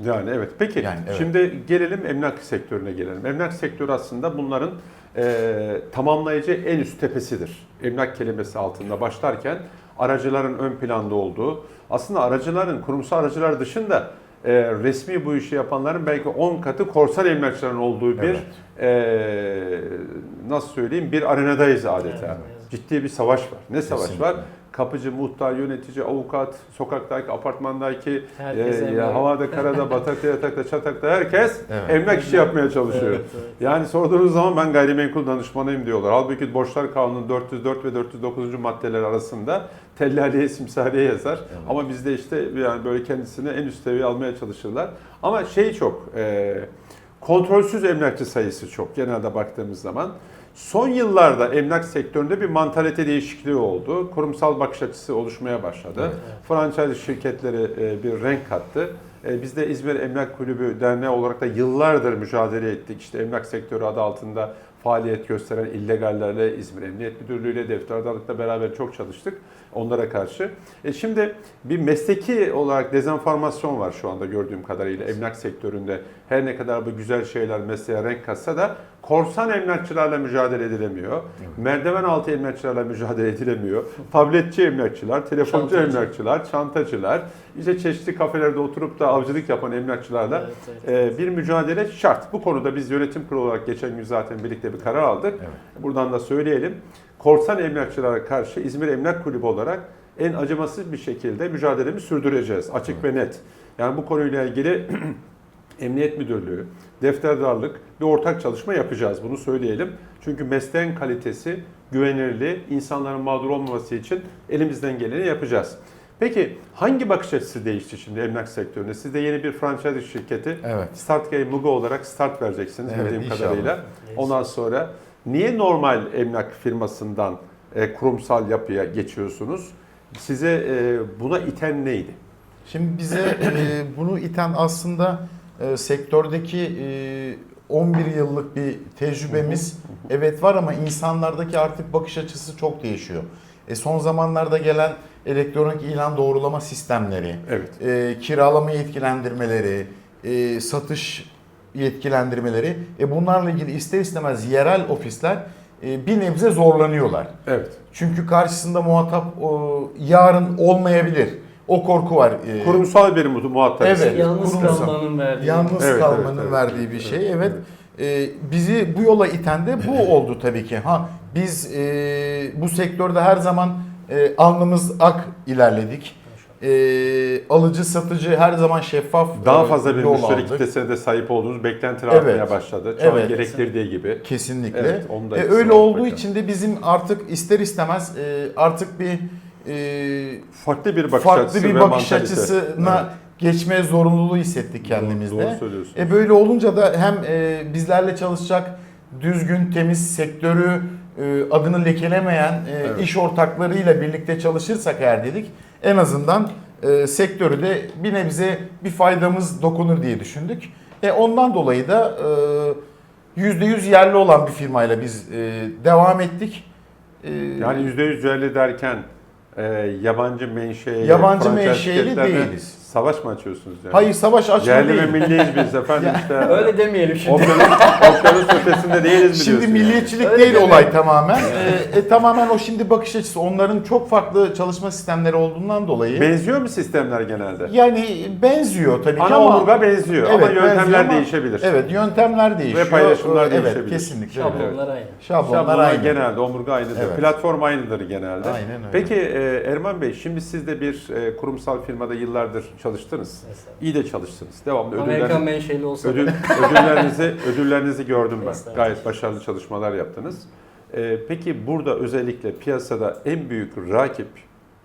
Yani evet. Peki Yani evet. şimdi gelelim emlak sektörüne gelelim. Emlak sektörü aslında bunların e, tamamlayıcı en üst tepesidir. Emlak kelimesi altında başlarken aracıların ön planda olduğu, aslında aracıların, kurumsal aracılar dışında e, resmi bu işi yapanların belki 10 katı korsan emlakçıların olduğu bir e, nasıl söyleyeyim bir arenadayız adeta. Evet. Ciddi bir savaş var. Ne savaş Kesinlikle. var? Kapıcı, muhtar, yönetici, avukat, sokaktaki, apartmandaki, Herkes e, emlak. havada, karada, batakta, yatakta, çatakta herkes Evet. emlak işi yapmaya çalışıyor. Evet, evet. Yani sorduğunuz zaman ben gayrimenkul danışmanıyım diyorlar. Halbuki Borçlar Kanunu 404 ve 409. maddeler arasında tellaliye, simsariye yazar. Ama bizde işte yani böyle kendisini en üst seviyeye almaya çalışırlar. Ama şey çok, e, kontrolsüz emlakçı sayısı çok genelde baktığımız zaman. Son yıllarda emlak sektöründe bir mantalite değişikliği oldu. Kurumsal bakış açısı oluşmaya başladı. Evet. Franchise şirketleri e, bir renk kattı. E, Biz de İzmir Emlak Kulübü Derneği olarak da yıllardır mücadele ettik. İşte emlak sektörü adı altında faaliyet gösteren illegallerle, İzmir Emniyet Müdürlüğü ile, defterdarlıkla beraber çok çalıştık onlara karşı. E şimdi bir mesleki olarak dezenformasyon var şu anda gördüğüm kadarıyla emlak sektöründe. Her ne kadar bu güzel şeyler mesleğe renk katsa da korsan emlakçılarla mücadele edilemiyor. Merdiven altı emlakçılarla mücadele edilemiyor. Tabletçi emlakçılar, telefoncu Çantacı. emlakçılar, çantacılar, işte çeşitli kafelerde oturup da avcılık yapan emlakçılarla Evet, evet. e, bir mücadele şart. Bu konuda biz yönetim kurulu olarak geçen gün zaten birlikte bir karar aldık. Evet. Buradan da söyleyelim. Korsan emlakçılara karşı İzmir Emlak Kulübü olarak en acımasız bir şekilde mücadelemizi sürdüreceğiz. Açık ve net. Yani bu konuyla ilgili Emniyet Müdürlüğü, defterdarlık bir ortak çalışma yapacağız. Bunu söyleyelim. Çünkü mesleğin kalitesi, güvenirliği, insanların mağdur olmaması için elimizden geleni yapacağız. Peki hangi bakış açısı değişti şimdi emlak sektöründe? Siz de yeni bir franchise şirketi Evet. Start Game Mugo olarak start vereceksiniz Evet, bildiğim inşallah. kadarıyla. Ondan sonra niye normal emlak firmasından e, kurumsal yapıya geçiyorsunuz? Size e, buna iten neydi? Şimdi bize e, bunu iten aslında e, sektördeki e, 11 yıllık bir tecrübemiz evet var ama insanlardaki artık bakış açısı çok değişiyor. E, son zamanlarda gelen elektronik ilan doğrulama sistemleri, Evet. e, kiralama yetkilendirmeleri, e, satış yetkilendirmeleri, e, bunlarla ilgili ister istemez yerel ofisler e, bir nebze zorlanıyorlar. Evet. Çünkü karşısında muhatap o, yarın olmayabilir. O korku var. Ee, Kurumsal bir mu- muhatap. Evet. Yalnız kurumsal. kalmanın verdiği. Yalnız Evet, kalmanın evet, evet. verdiği bir şey. Evet. Ee, bizi bu yola iten de bu oldu tabii ki. Ha biz e, bu sektörde her zaman e, alnımız ak ilerledik. E, alıcı satıcı her zaman şeffaf Daha e, fazla bir yol müşteri aldık. kitlesine de sahip olduğunuz beklentiler Evet. artmaya başladı. Çağın Evet. gerektirdiği gibi. Kesinlikle. Evet, onu da E, etkisi öyle var olduğu mutlaka. için de bizim artık ister istemez e, artık bir e, Farklı bir bakış farklı açısı bir ve bakış mantalite. açısına Geçmeye zorunluluğu hissettik kendimizde. Doğru söylüyorsunuz. E böyle olunca da hem e, bizlerle çalışacak düzgün, temiz sektörü e, adını lekelemeyen e, Evet. iş ortaklarıyla birlikte çalışırsak eğer dedik en azından e, sektörü de bir nebze bir faydamız dokunur diye düşündük. E ondan dolayı da e, %100 yerli olan bir firmayla biz e, devam ettik. E, Yani %100 düelli derken e, yabancı menşeili, Yabancı şirketlerle değiliz. Savaş mı açıyorsunuz yani? hayır savaş açma Yerli değil. ve milliyiz biz efendim işte. Öyle demeyelim şimdi. Okyanus, okyanus ötesinde değiliz mi Şimdi diyorsun milliyetçilik Öyle değil demeyin. olay tamamen. Ee, e, tamamen o şimdi bakış açısı. Onların çok farklı çalışma sistemleri olduğundan dolayı. Benziyor mu sistemler genelde? yani benziyor tabii ki Ana ama omurga benziyor ama Evet, benziyor yöntemler ama- değişebilir. Evet, yöntemler değişiyor. paylaşımlar Ee, değişebilir. Evet, kesinlikle. öyle. Şablonlar aynı. Şablonlar, Şablonlar aynı. genelde omurga aynıdır. Evet. Platform aynıdır genelde. Aynen öyle. Peki e, Erman Bey şimdi siz de bir e, kurumsal firmada yıllardır çalıştınız. Mesela. İyi de çalıştınız. Devamlı Amerikan ödüller, menşeli olsa ödül, ödüllerinizi ödüllerinizi gördüm ben. Gayet başarılı çalışmalar yaptınız. E, peki burada özellikle piyasada en büyük rakip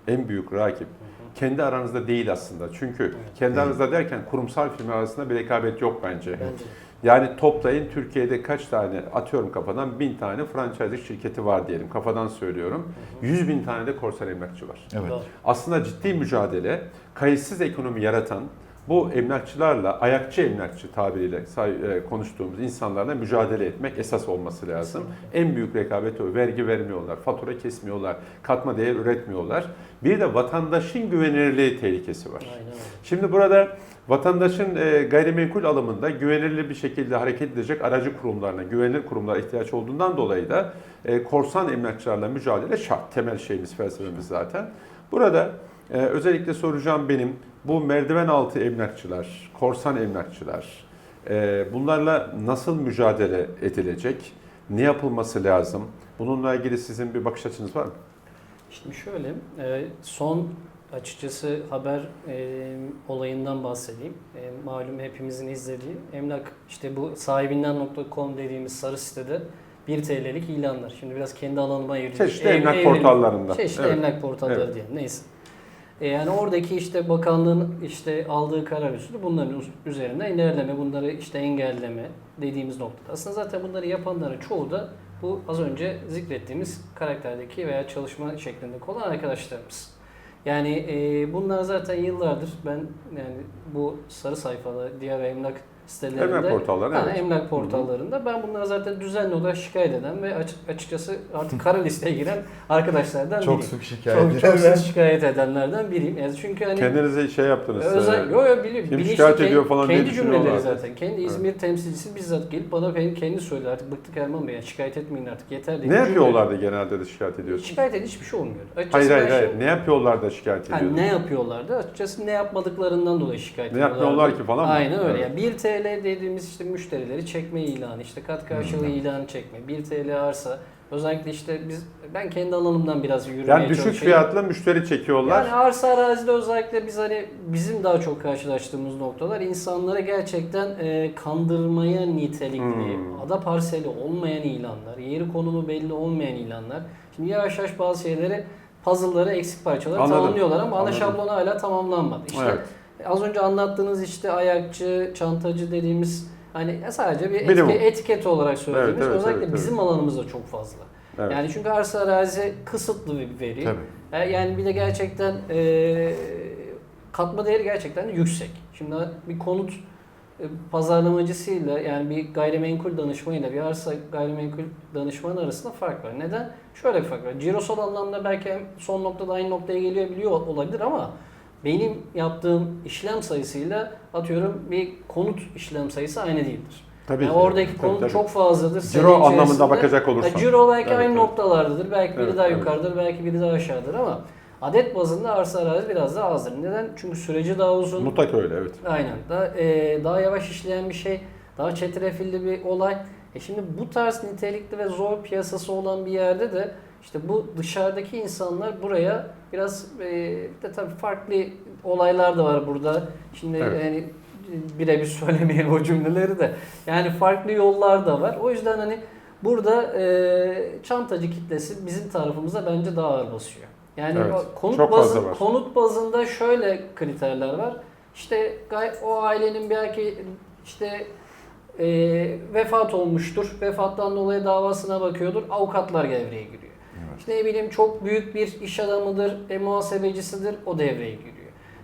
en büyük rakip kendi aranızda değil aslında. Çünkü kendi aranızda derken kurumsal firma arasında bir rekabet yok bence. Bence. Yani toplayın Türkiye'de kaç tane atıyorum kafadan bin tane franchise şirketi var diyelim kafadan söylüyorum. 100 bin tane de korsan emlakçı var. Evet. Aslında ciddi mücadele kayıtsız ekonomi yaratan bu emlakçılarla ayakçı emlakçı tabiriyle say- e, konuştuğumuz insanlarla mücadele etmek esas olması lazım. En büyük rekabet o. Vergi vermiyorlar, fatura kesmiyorlar, katma değer üretmiyorlar. Bir de vatandaşın güvenilirliği tehlikesi var. Aynen. Şimdi burada Vatandaşın e, gayrimenkul alımında güvenilir bir şekilde hareket edecek aracı kurumlarına, güvenilir kurumlara ihtiyaç olduğundan dolayı da e, korsan emlakçılarla mücadele şart. Temel şeyimiz, felsefemiz zaten. Burada e, özellikle soracağım benim bu merdiven altı emlakçılar, korsan emlakçılar, e, bunlarla nasıl mücadele edilecek? Ne yapılması lazım? Bununla ilgili sizin bir bakış açınız var mı? Şimdi şöyle, e, son açıkçası haber e, olayından bahsedeyim. E, malum hepimizin izlediği emlak işte bu sahibinden.com dediğimiz sarı sitede 1 TL'lik ilanlar. Şimdi biraz kendi alanıma ayıracağım. Çeşitli emlak portallarında. Çeşitli Evet. emlak portalları Evet. diyelim. Neyse. E, yani oradaki işte bakanlığın işte aldığı karar üstü bunların üz- üzerinde ilerleme, bunları işte engelleme dediğimiz noktada. Aslında zaten bunları yapanların çoğu da bu az önce zikrettiğimiz karakterdeki veya çalışma şeklindeki olan arkadaşlarımız. Yani e, bunlar zaten yıllardır ben yani bu sarı sayfalı diğer emlak sitelerinde Emlak portalları, Ha, evet. emlak portallarında ben bunları zaten düzenli olarak şikayet eden ve açık, açıkçası artık kara listeye giren arkadaşlardan Çok biriyim. sık şikayet Çok, çok sık şikayet edenlerden biriyim. Yani çünkü hani Kendinize şey yaptınız. özel e, yo yo biliyorum. kim şikayet ke- ediyor falan diye Kendi cümleleri zaten. Kendi İzmir temsilcisi bizzat gelip bana benim kendi söyledi. Artık bıktık Erman Bey yani şikayet etmeyin artık yeter dedi. Ne yapıyorlardı genelde de şikayet ediyorsunuz? Şikayet edin hiçbir şey olmuyor. Hayır Açıkçası hayır ben hayır. şu- Ne yapıyorlar da şikayet Ha, ediyorlar? ne yapıyorlardı? Açıkçası ne yapmadıklarından dolayı şikayet Ne ediyorlardı. yapmıyorlar ki falan mı? Aynen öyle. Evet. Yani 1 TL dediğimiz işte müşterileri çekme ilanı, işte kat karşılığı Hmm. ilanı çekme. 1 TL arsa. Özellikle işte biz ben kendi alanımdan biraz yürümeye Yani düşük çalışıyorum. fiyatla müşteri çekiyorlar. Yani arsa arazide özellikle biz hani bizim daha çok karşılaştığımız noktalar insanlara gerçekten e, kandırmaya nitelikli, Hmm. ada parseli olmayan ilanlar, yeri konumu belli olmayan ilanlar. Şimdi yavaş yavaş bazı şeyleri puzzle'ları eksik parçaları Anladım. tamamlıyorlar ama ana Anladım. şablon hala tamamlanmadı. İşte Evet. Az önce anlattığınız işte ayakçı, çantacı dediğimiz hani sadece bir Minimum. etike- etiket olarak söylediğimiz Evet, evet, özellikle evet, bizim alanımızda çok fazla. Evet. Yani çünkü arsa arazi kısıtlı bir veri. Tabii. E, Yani bir de gerçekten e, katma değeri gerçekten de yüksek. Şimdi bir konut e, pazarlamacısıyla yani bir gayrimenkul danışmanıyla bir arsa gayrimenkul danışmanı arasında fark var. Neden? Şöyle bir fark var. Cirosal anlamda belki son noktada aynı noktaya geliyor biliyor olabilir ama benim yaptığım işlem sayısıyla atıyorum bir konut işlem sayısı aynı değildir. Tabii Yani ki. oradaki Tabii, konut tabii. çok fazladır. Ciro anlamında bakacak olursan. Ya Ciro belki Evet, aynı evet. noktalardadır. Belki biri Evet, daha evet. yukarıdır, belki biri daha aşağıdır ama adet bazında arsa arazi biraz daha azdır. Neden? Çünkü süreci daha uzun. Mutlaka öyle evet. Aynen. Daha, e, daha yavaş işleyen bir şey, daha çetrefilli bir olay. E şimdi bu tarz nitelikli ve zor piyasası olan bir yerde de işte bu dışarıdaki insanlar buraya biraz e, de tabii farklı olaylar da var burada. Şimdi Evet. yani birebir söylemeyelim o cümleleri de. Yani farklı yollar da var. O yüzden hani burada e, çantacı kitlesi bizim tarafımıza bence daha ağır basıyor. Yani Evet, konut bazı- konut bazında şöyle kriterler var. İşte o ailenin belki işte e, vefat olmuştur. Vefattan dolayı davasına bakıyordur. Avukatlar devreye giriyor. İşte ne bileyim çok büyük bir iş adamıdır, e, muhasebecisidir. O devreye giriyor.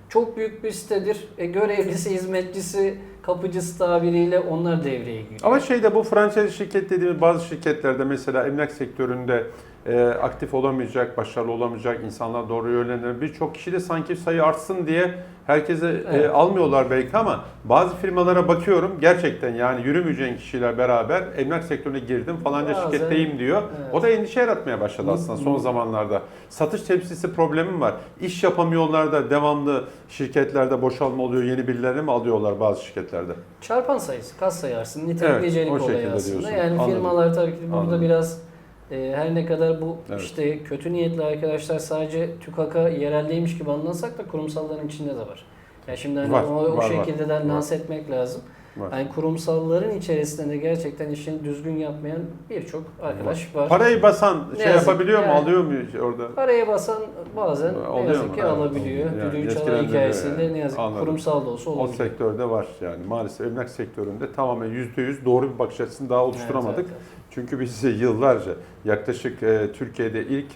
Çok büyük bir sitedir. E, görevlisi, hizmetçisi, kapıcısı tabiriyle onlar devreye giriyor. Ama şeyde bu franchise şirket dediğimiz bazı şirketlerde mesela emlak sektöründe e, aktif olamayacak, başarılı olamayacak, insanlar doğru yönlendiren birçok kişi de sanki sayı artsın diye herkese e, Evet. almıyorlar belki ama bazı firmalara bakıyorum gerçekten yani yürümeyeceğin kişiler beraber emlak sektörüne girdim falanca Bazen- şirketteyim diyor. Evet. O da endişe yaratmaya başladı aslında son zamanlarda. Satış temsilcisi problemim var. İş yapamıyorlar da devamlı şirketlerde boşalma oluyor. Yeni birilerini mi alıyorlar bazı şirketlerde? Çarpan sayısı, kas sayarsın, nitelik Evet, nicelik olayı aslında. diyorsun. Yani Anladım. firmalar tabii ki burada Anladım. biraz e, her ne kadar bu Evet. işte kötü niyetli arkadaşlar sadece TÜKAK'a yereldeymiş gibi anlasak da kurumsalların içinde de var. Yani şimdi hani Var, o, o var, var. şekilde de lanse etmek lazım. Var. Yani kurumsalların içerisinde de gerçekten işini düzgün yapmayan birçok arkadaş var. Parayı basan Ne şey yazık yapabiliyor mu, yani. alıyor mu orada? Paraya basan bazen Oluyor ne yazık mu? ki Evet, alabiliyor. Yani Düdüğü etkilendiriyor hikayesiyle yani. ne yazık ki kurumsal da olsa O olabiliyor. sektörde var yani maalesef emlak sektöründe tamamen %100 doğru bir bakış açısını daha oluşturamadık. Evet, evet, Çünkü biz yıllarca yaklaşık e, Türkiye'de ilk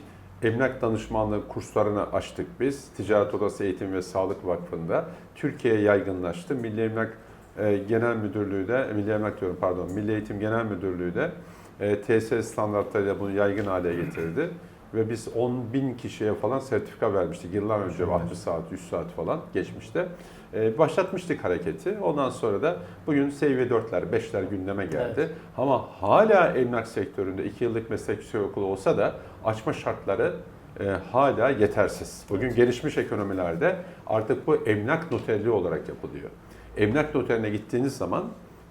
emlak danışmanlığı kurslarını açtık biz. Ticaret Odası Eğitim ve Sağlık Vakfı'nda. Türkiye'ye yaygınlaştı. Milli Emlak e, Genel Müdürlüğü de, Milli Emlak diyorum pardon, Milli Eğitim Genel Müdürlüğü de e, TSS standartlarıyla bunu yaygın hale getirdi. ve biz 10 bin kişiye falan sertifika vermiştik yıllar önce Evet. 60 saat, 100 saat falan geçmişte. Ee, başlatmıştık hareketi. Ondan sonra da bugün seviye 4'ler, 5'ler gündeme geldi. Evet. Ama hala emlak sektöründe 2 yıllık meslek yüksek okulu olsa da açma şartları e, hala yetersiz. Bugün gelişmiş ekonomilerde artık bu emlak noterliği olarak yapılıyor. Emlak noterine gittiğiniz zaman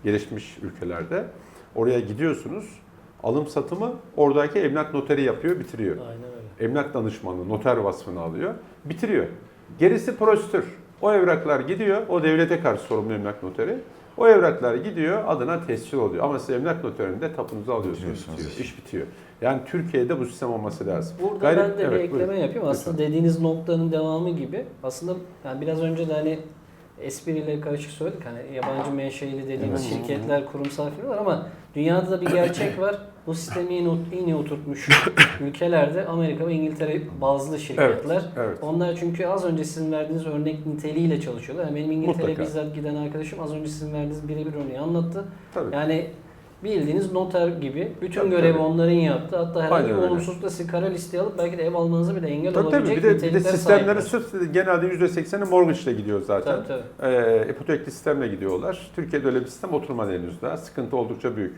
gelişmiş ülkelerde oraya gidiyorsunuz. Alım satımı oradaki emlak noteri yapıyor, bitiriyor. Aynen öyle. Emlak danışmanı, noter vasfını alıyor, bitiriyor. Gerisi prosedür. O evraklar gidiyor, o devlete karşı sorumlu emlak noteri. O evraklar gidiyor, adına tescil oluyor. Ama siz emlak noterinde tapunuzu alıyorsunuz, bitiyor. iş. bitiyor. Yani Türkiye'de bu sistem olması lazım. Burada Gayri- ben de evet, bir ekleme buyurun. yapayım. Aslında dediğiniz noktanın devamı gibi. Aslında yani biraz önce de hani espriyle karışık söyledik. Hani yabancı menşeili dediğimiz Evet. şirketler, kurumsal firmalar ama dünyada da bir gerçek var. Bu sistemi en iyi oturtmuş ülkelerde Amerika ve İngiltere bazlı şirketler. evet. Onlar çünkü az önce sizin verdiğiniz örnek niteliğiyle çalışıyorlar. Yani benim İngiltere'ye Mutlaka. bizzat giden arkadaşım az önce sizin verdiğiniz birebir örneği anlattı. Tabii. Yani bildiğiniz noter gibi bütün Tabii, görevi tabii. onların yaptı. Hatta herhangi bir öyle. olumsuzlukla sizi kara listeye alıp belki de ev almanıza bile engel Tabii tabii. olabilecek Bir de, bir de sistemleri sahipler. sırf genelde %80'i mortgage ile gidiyor zaten. Tabii tabii. Ee, ipotekli sistemle gidiyorlar. Türkiye'de öyle bir sistem oturmadı henüz daha. Sıkıntı oldukça büyük.